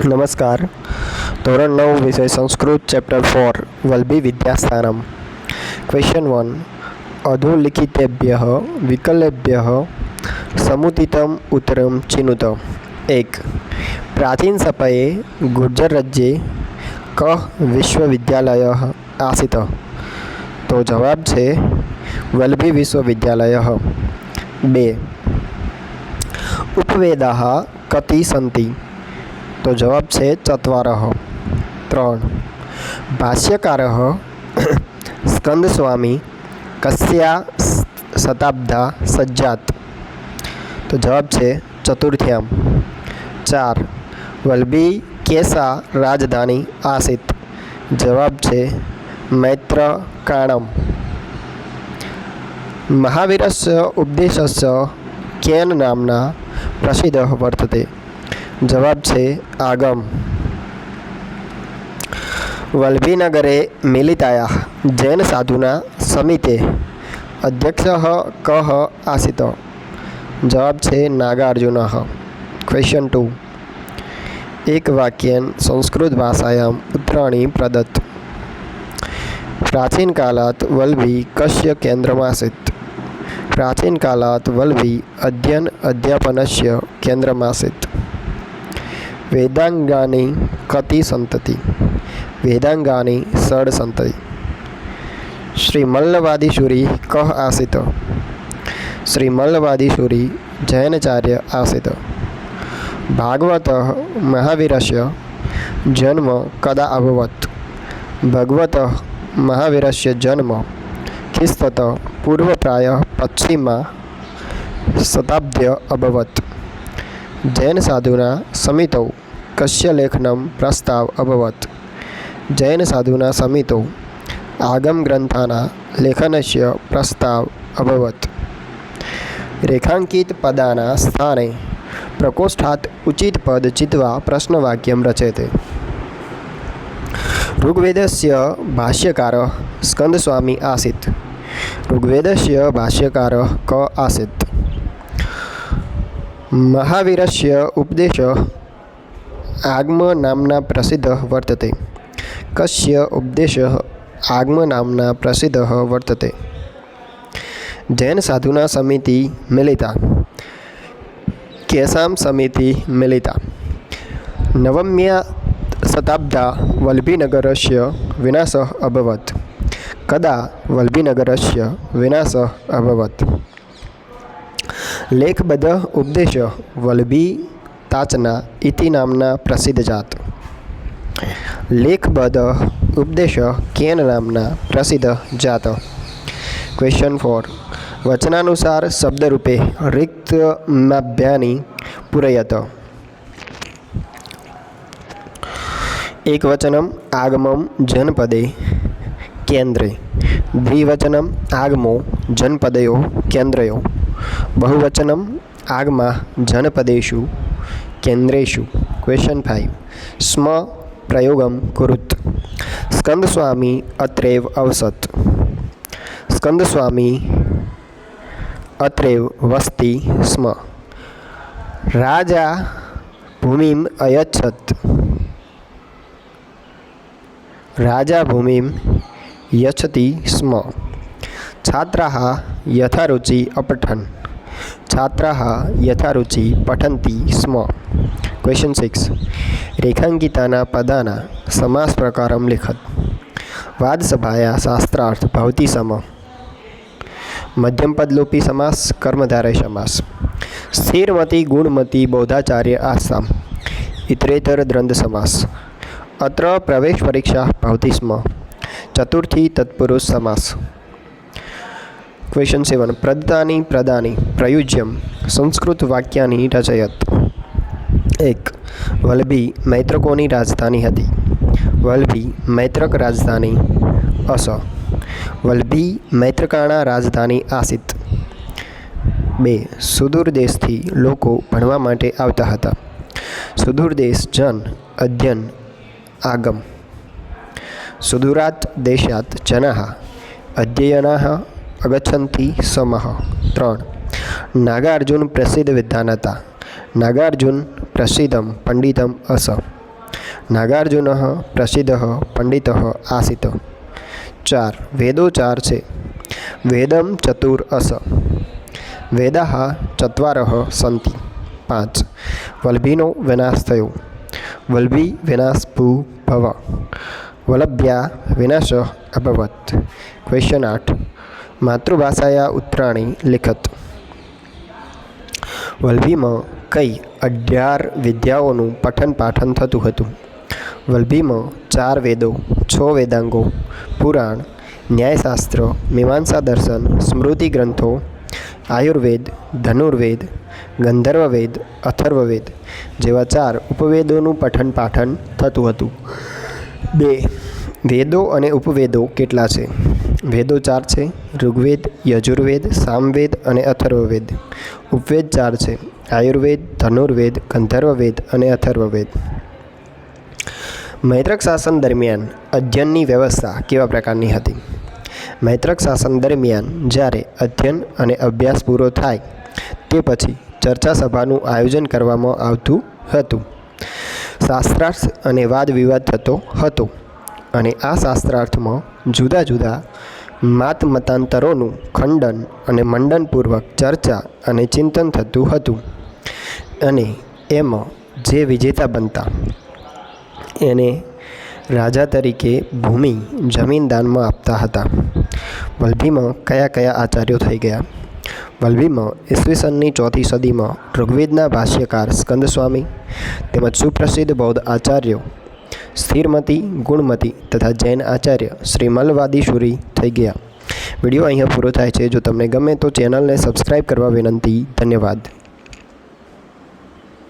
નમસ્કાર. ધોરણ નવ, વિષય સંસ્કૃત ચેપ્ટર ફોર વલ્ભી વિદ્યાસ્થાનમ. ક્વેશ્ચન વન અધોલિખિતેભ્ય, વિકલેભ્ય, સમુદિતમ ઉત્તરમ ચિનુત એક, પ્રાચીન સમયે ગુર્જર રાજ્યે કહ વિશ્વવિદ્યાલય આસિત. તો જવાબ છે વલ્ભી વિશ્વવિદ્યાલય. બે, ઉપવેદા કતિ સन्ति तो जवाब है चतवार त्र भाष्यकार स्कंदस्वामी कस्या शताब्दा सज्जात। तो जवाब है चतुर्थ्याम चार वलबी केसा राजधानी आसित। जवाब है मैत्र काणम महावीर से उपदेश केन नामना प्रसिद्ध वर्तते। જવાબ છે આગમ. વલ્લભીનગરે મિલિતાયા જૈન સાધુના સમિતે અધ્યક્ષ કહ આસિત. જવાબ છે નાગાર્જુન. ક્વેશ્ચન ટુ એક વાક્યન સંસ્કૃત ભાષાયામ ઉત્તરાણી પ્રદત્ત. પ્રાચીન કાલાત વલ્લભી કશ્ય કેન્દ્રમાસિત. પ્રાચીન કાલાત વલ્લભી અધ્યયન અધ્યાપનસ્ય કેન્દ્રમાસિત. વેદાંગાની કતિ સંતતિ વેદાંગાની સડ સંતતિ શ્રી મલ્લવાદીશુરી કહ આસિત શ્રી મલ્લવાદીશુરી જૈનચાર્ય આસિત ભાગવત મહાવીરસ્ય જન્મ કદા અભવત ભગવત મહાવીરસ્ય જન્મ ખિસ્તત પૂર્વપ્રાય પશ્ચિમા શતાબ્દ્ય અભવત જૈન સાધુના સમિતૌ लेखनं प्रस्ताव अभवत् जैनसाधुना समितौ आगमग्रन्थानां लेखनस्य प्रस्ताव अभवत् रेखाङ्कितपदानां स्थाने प्रकोष्ठात् उचितपद चित्वा प्रश्नवाक्यं रचयते ऋग्वेदस्य भाष्यकारः स्कन्दस्वामी आसीत् ऋग्वेदस्य भाष्यकारः क आसीत् महावीरस्य उपदेशः आगमनाम्ना प्रसिद्धः वर्तते कस्य उपदेशः आगमनाम्ना प्रसिद्धः वर्तते जैनसाधुना समिति मिलिता केषां समिति मिलिता नवम्या शताब्दा वल्भीनगरस्य विनाशः अभवत् कदा वल्भीनगरस्य विनाशः अभवत् लेखबद्धः उपदेशः वल्भी તાચના ઇતિ નામના પ્રસિદ્ધ જાત. લેખબદ ઉપદેશ કેન નામના પ્રસિદ્ધ જાત. ક્વેશ્ચન ફોર વચનાનુસાર શબ્દરૂપે રિક્ત નાભ્યાની પૂરયત એકવચનમ આગમમ જનપદે કેન્દ્રે. દ્વિવચનમ આગમો જનપદયો કેન્દ્રયો. બહુવચનમ આગમા જનપદેશુ केन्द्रेषु क्वेश्चन् फैव् स्म प्रयोगं कुरुत् स्कन्दस्वामी अत्रैव अवसत् स्कन्दस्वामी अत्रैव वसति स्म राजा भूमिम् अयच्छत् राजा भूमिं यच्छति स्म छात्राः यथारुचि अपठन् छात्राः यथारुचि पठन्ति स्म क्वेश्चन् सिक्स् रेखाङ्कितानां पदानां समासप्रकारं लिखत् वादसभाया शास्त्रार्थ भवति सम मध्यमपदलोपी समास कर्मधारय समास स्थिरमति गुणमति बौद्धाचार्य आसाम इतरेतर द्वन्द्व समास अत्र प्रवेशपरीक्षा भवति स्म चतुर्थी तत्पुरुष क्वेश्चन सेवन प्रदानी प्रदानी, प्रयुज्यम, संस्कृत वाक्या रचयत। एक वलभी मैत्रकों की राजधानी थी वलभी मैत्रक राजधानी अस। वलभी मैत्रकाणा राजधानी आसित। बे, सुदूर देश थी लोग भणवाता सुदूर देश जन अध्ययन आगम सुदूरात देशात जना अध्ययना અગચ્છन्ति સમः ત્રણ. નાગાર્જુન પ્રસિદ્ધ વિદ્વાન હતા. નાગાર્જુન પ્રસિદ્ધમ પંડિતમ અસ. નાગાર્જુન પ્રસિદ્ધ પંડિત આસિત. ચાર. વેદો ચાર છે. વેદમ ચતુર અસ. વેદા ચત્વાર સંતિ. પાંચ. વલ્ભીનો વિનાશ થયો. વલ્ભી વિનાશ ભૂ ભવ. વલભ્યા વિનાશ અભવત. ક્વેશ્ચન આઠ. માતૃભાષાયા ઉત્તરાણી લિખત વલ્ભીમાં કઈ અઢાર વિદ્યાઓનું પઠન પાઠન થતું હતું? વલભીમાં ચાર વેદો, છ વેદાંગો, પુરાણ, ન્યાયશાસ્ત્ર, મીમાંસા દર્શન, સ્મૃતિ ગ્રંથો, આયુર્વેદ, ધનુર્વેદ, ગંધર્વવેદ, અથર્વવેદ જેવા ચાર ઉપવેદોનું પઠન પાઠન થતું હતું. બે, વેદો અને ઉપવેદો કેટલા છે? વેદો ચાર છે, ઋગ્વેદ, યજુર્વેદ, સામવેદ અને અથર્વવેદ. ઉપવેદ ચાર છે, આયુર્વેદ, ધનુર્વેદ, ગંધર્વવેદ અને અથર્વવેદ. મૈત્રક શાસન દરમિયાન અધ્યયનની વ્યવસ્થા કેવા પ્રકારની હતી? મૈત્રક શાસન દરમિયાન જ્યારે અધ્યયન અને અભ્યાસ પૂરો થાય, તે પછી ચર્ચા સભાનું આયોજન કરવામાં આવતું હતું. શાસ્ત્રાર્થ અને વાદ વિવાદ થતો હતો. અને આ શાસ્ત્રાર્થમાં જુદા જુદા માત મતાંતરોનું ખંડન અને મંડનપૂર્વક ચર્ચા અને ચિંતન થતું હતું. અને એમાં જે વિજેતા બનતા, એને રાજા તરીકે ભૂમિ જમીન દાનમાં આપતા હતા. વલભીમાં કયા કયા આચાર્યો થઈ ગયા? વલભીમાં ઈસવીસનની ચોથી સદીમાં ઋગ્વેદના ભાષ્યકાર સ્કંદસ્વામી તેમજ સુપ્રસિદ્ધ બૌદ્ધ આચાર્યો સ્થિરમતી, ગુણમતી તથા જૈન આચાર્ય શ્રી મલવાદીશુરી થઈ ગયા. વીડિયો અહીંયા પૂરો થાય છે. જો તમને ગમે તો ચેનલને સબસ્ક્રાઈબ કરવા વિનંતી. ધન્યવાદ.